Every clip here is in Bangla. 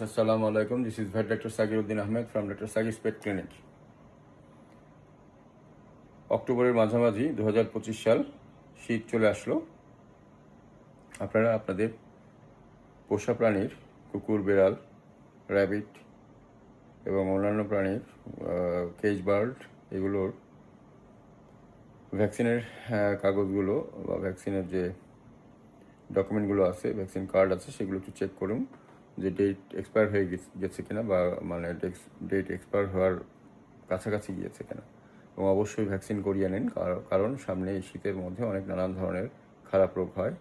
Assalamu alaikum. This is Vet Dr. Sagiruddin Ahmed from Dr. Sagir's Pet Clinic. অক্টোবরের মাঝামাঝি দু হাজার পঁচিশ সাল শীত চলে আসলো আপনারা আপনাদের পোষা প্রাণীর, কুকুর, বেড়াল র্যাবিট এবং অন্যান্য প্রাণীর কেজ বার্ড এগুলোর ভ্যাকসিনের কাগজগুলো বা ভ্যাকসিনের যে ডকুমেন্টগুলো আছে ভ্যাকসিন কার্ড আছে, সেগুলো একটু চেক করুন যে ডেট এক্সপায়ার হয়ে গেছে- কিনা বা মানে ডেট এক্সপায়ার হওয়ার কাছাকাছি গিয়েছে কিনা। এবং অবশ্যই ভ্যাকসিন করিয়ে নিন, কার- কারণ সামনে এই শীতের মধ্যে অনেক নানান ধরনের খারাপ রোগ হয়।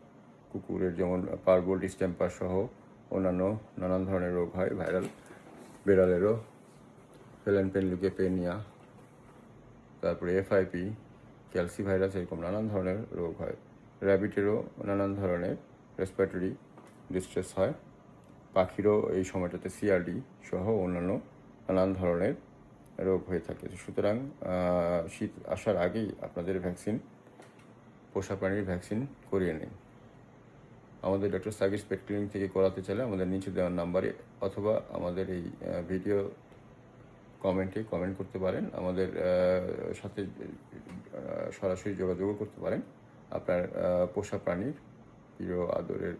কুকুরের যেমন পারব ডিস্টেম্পার সহ অন্যান্য নানান ধরনের রোগ হয় ভাইরাল বেড়ালেরও পেলেনপেন লিউকেপেনিয়া তারপরে এফআইপি ক্যালসি ভাইরাস এরকম নানান ধরনের রোগ হয়। র্যাবিটেরও নানান ধরনের রেসপিরেটরি ডিস্ট্রেস হয়। পাখিরও এই সময়টাতে সিআরডি সহ অন্যান্য নানান ধরনের রোগ হয়ে থাকে। সুতরাং শীত আসার আগেই আপনাদের ভ্যাকসিন পোষা প্রাণীর ভ্যাকসিন করিয়ে নিন। আমাদের ডক্টর সাগিস পেট ক্লিনিক থেকে করাতে চাইলে আমাদের নিচে দেওয়ার নাম্বারে অথবা আমাদের এই ভিডিও কমেন্টে কমেন্ট করতে পারেন। আমাদের সাথে সরাসরি যোগাযোগও করতে পারেন। আপনার পোষা প্রাণীর প্রিয় আদরের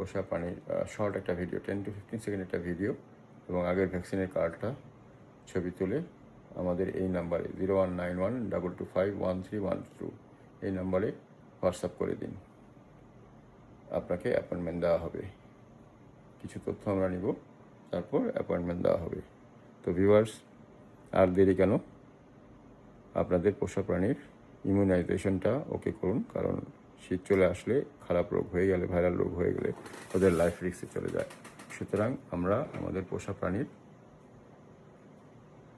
পোষা প্রাণীর শর্ট একটা video ten two fifteen second একটা ভিডিও এবং আগের ভ্যাকসিনের কার্ডটা ছবি তুলে আমাদের এই নাম্বারে zero one nine one double two five one three one two এই নাম্বারে হোয়াটসঅ্যাপ করে দিন। আপনাকে অ্যাপয়েন্টমেন্ট দেওয়া হবে। কিছু তথ্য আমরা নিব, তারপর অ্যাপয়েন্টমেন্ট দেওয়া হবে। তো ভিউয়ার্স আর দেরি কেন? আপনাদের পোষা প্রাণীর ইমিউনাইজেশনটা ওকে করুন, কারণ শীত চলে আসলে খারাপ রোগ হয়ে গেলে, ভাইরাল রোগ হয়ে গেলে ওদের লাইফ রিস্কে চলে যায়। সুতরাং আমরা আমাদের পোষা প্রাণীর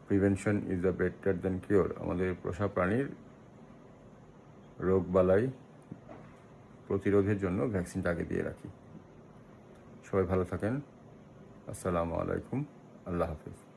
prevention is the better than cure আমাদের পোষা প্রাণীর রোগ বালাই প্রতিরোধের জন্য ভ্যাকসিনটা আগে দিয়ে রাখি। সবাই ভালো থাকেন। আসসালামু আলাইকুম। আল্লাহ হাফিজ।